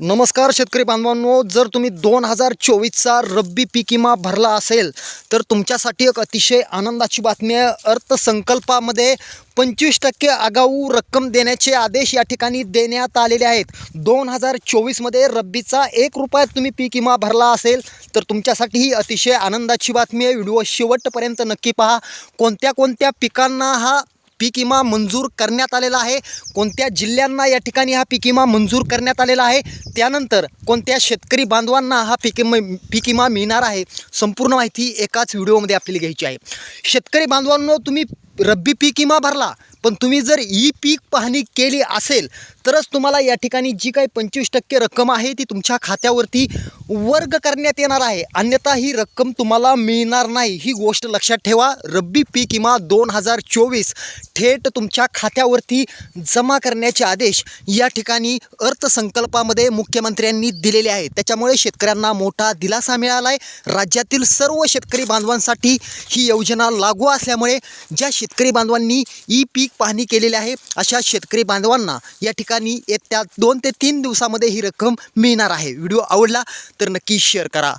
नमस्कार शेतकरी बांधवांनो जर तुम्ही दोन हजार चोवीसचा रब्बी पीक विमा भरला असेल तर तुमच्यासाठी एक अतिशय आनंदाची बातमी आहे. अर्थसंकल्पामध्ये पंचवीस टक्के आगाऊ रक्कम देण्याचे आदेश या ठिकाणी देण्यात आलेले आहेत. दोन हजार चोवीसमध्ये रब्बीचा एक रुपयात तुम्ही पीक विमा भरला असेल तर तुमच्यासाठी ही अतिशय आनंदाची बातमी आहे. व्हिडिओ शेवटपर्यंत नक्की पहा. कोणत्या कोणत्या पिकांना हा पीक विमा मंजूर करण्यात आलेला आहे. कोणत्या जिल्ह्यांना या ठिकाणी हा पीक विमा मंजूर करण्यात आलेला आहे? त्यानंतर कोणत्या शेतकरी बांधवांना हा पीक पीक विमा मिळणार आहे? संपूर्ण माहिती एकाच व्हिडिओमध्ये आपल्याला घ्यायची आहे. शेतकरी बांधवांनो तुम्ही रब्बी पीक विमा भरला. पण तुम्ही जर ई पीक पाहणी केली असेल तरच तुम्हाला या ठिकाणी जी काही पंचवीस टक्के रक्कम आहे ती तुमच्या खात्यावरती वर्ग करण्यात येणार आहे. अन्यथा ही रक्कम तुम्हाला मिळणार नाही. ही गोष्ट लक्षात ठेवा. रब्बी पीक विमा दोन हजार चोवीस थेट तुमच्या खात्यावरती जमा करण्याचे आदेश या ठिकाणी अर्थसंकल्पामध्ये मुख्यमंत्र्यांनी दिलेले आहेत. त्याच्यामुळे शेतकऱ्यांना मोठा दिलासा मिळाला आहे राज्यातील सर्व शेतकरी बांधवांसाठी ही योजना लागू असल्यामुळे ज्या शेतकरी बांधवांनी ई पीक पाहणी केलेली आहे. अशा शेतकरी बांधवांना या ठिकाणी येत्या दोन ते तीन दिवसामध्ये ही रक्कम मिळणार आहे. व्हिडिओ आवडला तर नक्की शेअर करा.